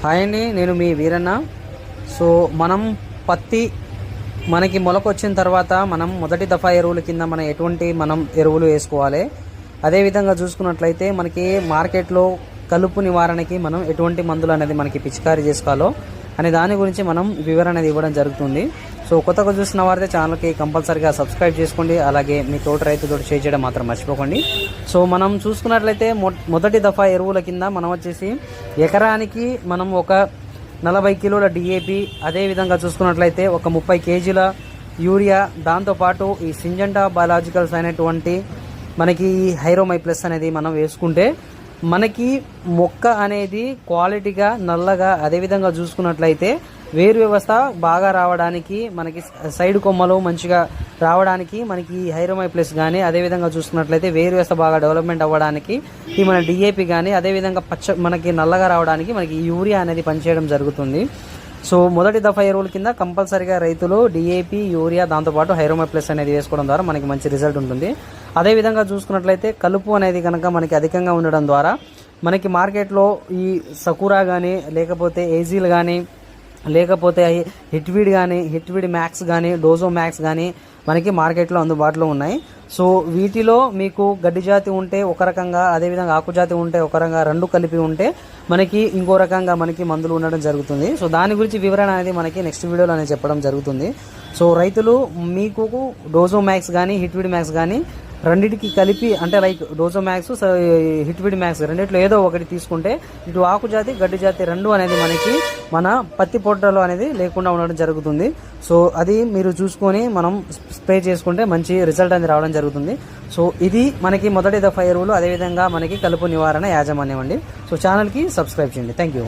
Hi అండి నేను మీ Veeranna. So మనం పత్తి మనకి మొలకొచ్చిన తర్వాత మనం మొదటి దఫా ఎరువుల కింద మనం ఎటువంటి మనం ఎరువులు వేసుకోవాలి. అదేవిధంగా చూసుకున్నట్లయితే మనకి మార్కెట్లో కలుపు నివారణకి మనం ఎటువంటి మందులు అనేది మనకి పిచికారీ చేసుకోవాలో అనే దాని గురించి మనం వివరణ అనేది ఇవ్వడం జరుగుతుంది. సో కొత్తగా చూసిన వారైతే ఛానల్కి కంపల్సరీగా సబ్స్క్రైబ్ చేసుకోండి. అలాగే మీ తోట రైతుతో షేర్ చేయడం మాత్రం మర్చిపోకండి. సో మనం చూసుకున్నట్లయితే మొ- మొదటి దఫా ఎరువుల కింద మనం వచ్చేసి ఎకరానికి మనం ఒక నలభై కిలోల డిఏపి అదేవిధంగా చూసుకున్నట్లయితే ఒక ముప్పై కేజీల యూరియా దాంతోపాటు ఈ సింజంటా బయాలజికల్స్ అనేటువంటి మనకి ఈ హైరోమై ప్లస్ అనేది మనం వేసుకుంటే మనకి మొక్క అనేది క్వాలిటీగా నల్లగా అదేవిధంగా చూసుకున్నట్లయితే వేరు వ్యవస్థ బాగా రావడానికి మనకి సైడ్ కొమ్మలు మంచిగా రావడానికి మనకి ఈ హైరోమై ప్లస్ కానీ అదేవిధంగా చూసుకున్నట్లయితే వేరు వ్యవస్థ బాగా డెవలప్మెంట్ అవ్వడానికి ఈ మన డిఏపి కానీ అదేవిధంగా పచ్చ మనకి నల్లగా రావడానికి మనకి యూరియా అనేది పనిచేయడం జరుగుతుంది. సో మొదటి దఫా ఎరువుల కింద కంపల్సరీగా రైతులు డిఏపి యూరియా దాంతోపాటు హైరోమా ప్లస్ అనేది వేసుకోవడం ద్వారా మనకి మంచి రిజల్ట్ ఉంటుంది. అదేవిధంగా చూసుకున్నట్లయితే కలుపు అనేది కనుక మనకి అధికంగా ఉండడం ద్వారా మనకి మార్కెట్లో ఈ సకురా కానీ లేకపోతే ఏజీలు కానీ లేకపోతే హిట్వీడ్ కానీ హిట్వీడ్ మ్యాక్స్ కానీ డోజో మ్యాక్స్ కానీ మనకి మార్కెట్లో అందుబాటులో ఉన్నాయి. సో వీటిలో మీకు గడ్డి జాతి ఉంటే ఒక రకంగా అదేవిధంగా ఆకుజాతి ఉంటే ఒక రకంగా రెండు కలిపి ఉంటే మనకి ఇంకో రకంగా మనకి మందులు ఉండడం జరుగుతుంది. సో దాని గురించి వివరణ అనేది మనకి నెక్స్ట్ వీడియోలో అనేది చెప్పడం జరుగుతుంది. సో రైతులు మీకు డోజో మ్యాక్స్ కానీ హిట్విడ్ మ్యాక్స్ కానీ రెండింటికి కలిపి అంటే like Dozo max Hitweed max రెండిట్లో ఏదో ఒకటి తీసుకుంటే ఇటు ఆకు జాతి గడ్డి జాతి రెండు అనేది మనకి మన పత్తి పొట్టలో అనేది లేకుండా ఉండడం జరుగుతుంది. సో అది మీరు చూసుకొని మనం స్ప్రే చేసుకుంటే మంచి రిజల్ట్ అనేది రావడం జరుగుతుంది. సో ఇది మనకి మొదటి దఫా ఎరువులు అదేవిధంగా మనకి కలుపు నివారణ యాజమాన్యం అండి. సో ఛానల్కి సబ్స్క్రైబ్ చేయండి. Thank you